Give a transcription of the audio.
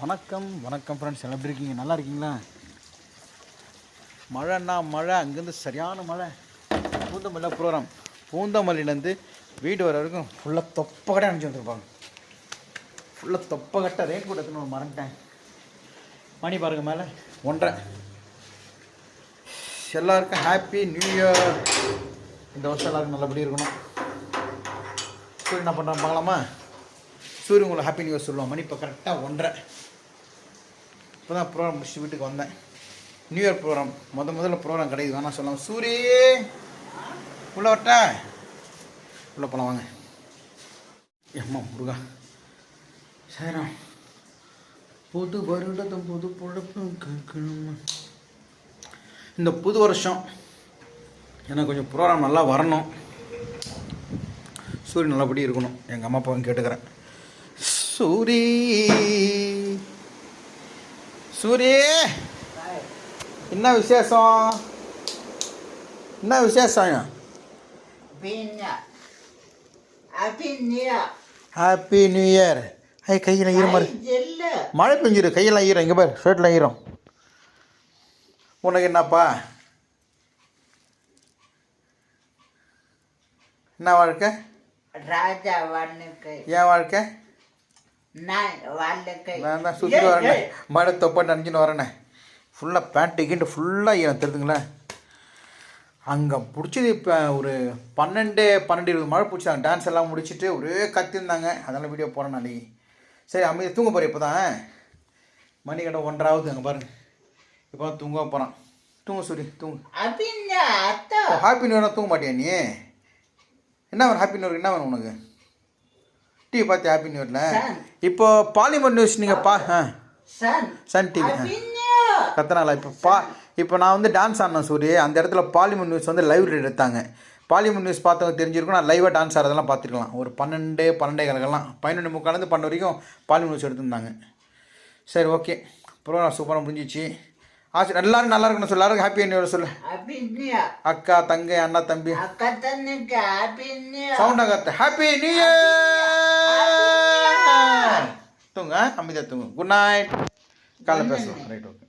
வணக்கம் வணக்கம் ஃப்ரெண்ட்ஸ் எல்லாம் எப்படி இருக்கீங்க? நல்லா இருக்கீங்களா? மழைன்னா மழை அங்கேருந்து சரியான மழை. பூந்தமல்லியில் ப்ரோக்ராம் பூந்தமல்லியிலேருந்து வீடு வர வரைக்கும் ஃபுல்லாக தொப்பை கட்ட அனுப்பிச்சி வந்துருப்பாங்க. ஃபுல்லாக தொப்பை கட்ட ரேன் கூட எடுத்துன்னு மறந்துட்டேன். மணி பாருங்க மேலே. ஒன்றரை. எல்லாருக்கும் ஹாப்பி நியூ இயர் இந்த வருஷம் எல்லாருக்கும் நல்லபடி இருக்கணும். சூரியன் என்ன பண்ணுறான் பார்க்கலாமா? சூரியன் உங்களை ஹாப்பி நியூ இயர் சொல்லுவோம் மணி இப்போ கரெக்டாக ஒன்றரை. இப்போ தான் ப்ரோக்ராம் முடிச்சு வீட்டுக்கு வந்தேன். நியூ இயர் ப்ரோக்ராம் முத முதல்ல ப்ரோக்ராம் கிடையாது வேணாம் சொல்லலாம். சூரி! உள்ள வட்ட உள்ள போகலாம் வாங்க. எம்மா முருகா. சேரம் புது வருடத்தை புது பொழப்பு கேட்கணுமா. இந்த புது வருஷம் எனக்கு கொஞ்சம் ப்ரோக்ராம் நல்லா வரணும். சூரியன் நல்லபடி இருக்கணும். எங்கள் அம்மா அப்பாவும் கேட்டுக்கிறேன். சூரி! சூரி என்ன விசேஷம் என்ன விசேஷம். ஹாப்பி நியூ இயர் ஐ கையில் ஈரம் பாரு Jella. மழை பெஞ்சிரு கையெல்லாம் ஈரம் இங்கே பாரு ஷர்ட்டில் ஈரம் உனக்கு என்னப்பா என்ன வாழ்க்கை. ஏன் வாழ்க்கை Nine Vanukai. நான் தான் சுற்றி வரேனே. மழை தொப்பை நனைஞ்சுன்னு வரேனே. ஃபுல்லாக பேண்ட்டு கீண்டு ஃபுல்லாக ஈரம் தெரியுதுங்களா அங்கே பிடிச்சது இப்போ ஒரு பன்னெண்டு பன்னெண்டு இருபது மழை பிடிச்சாங்க. டான்ஸ் எல்லாம் முடிச்சுட்டு ஒரே கத்திருந்தாங்க அதெல்லாம் வீடியோ போகிறேன் நாளைக்கு சரி அமைதி தூங்க போகிறேன் இப்போ தான் மணி கடை ஒன்றாவது அங்கே பாருங்க. இப்போ தான் தூங்க போகிறான் தூங்க சூரி தூங்கு. ஹாப்பி நியூ தூங்க மாட்டியா நீ? என்ன வேணும் ஹாப்பி நியூ என்ன வேணும் உனக்கு? டிவி பார்த்து ஹாப்பி நியூ இயரில். இப்போ பாலிமர் நியூஸ் நீங்கள் பா. Sun TV. கத்தனால இப்போ பா இப்போ நான் வந்து டான்ஸ் ஆடினேன் சூரிய. அந்த இடத்துல பாலிமர் நியூஸ் வந்து லைவ் ரீட் எடுத்தாங்க. பாலிமர் நியூஸ் பார்த்தவங்க தெரிஞ்சிருக்கும். நான் லைவாக டான்ஸ் ஆடுறதெல்லாம் பார்த்துருக்கலாம். ஒரு பன்னெண்டு பன்னெண்டே கணக்கெல்லாம். பதினொன்று முக்காலேருந்து பன்னெண்டு வரைக்கும் பாலிமர் நியூஸ் எடுத்திருந்தாங்க. சரி ஓகே. ப்ரோக்ராம் சூப்பராக முடிஞ்சிச்சு. ஆச்சு எல்லாரும் நல்லா இருக்கணும் சொல்லு. எல்லாருக்கும் ஹாப்பி நியூ சொல்லு. அக்கா தங்கை அண்ணா தம்பி. vinha. சவுண்டாக கத்து. ஹாப்பி நியூ இயர் தூங்க அமைதியாக தூங்க. குட் நைட் காலைல பேசலாம் ரைட் ஓகே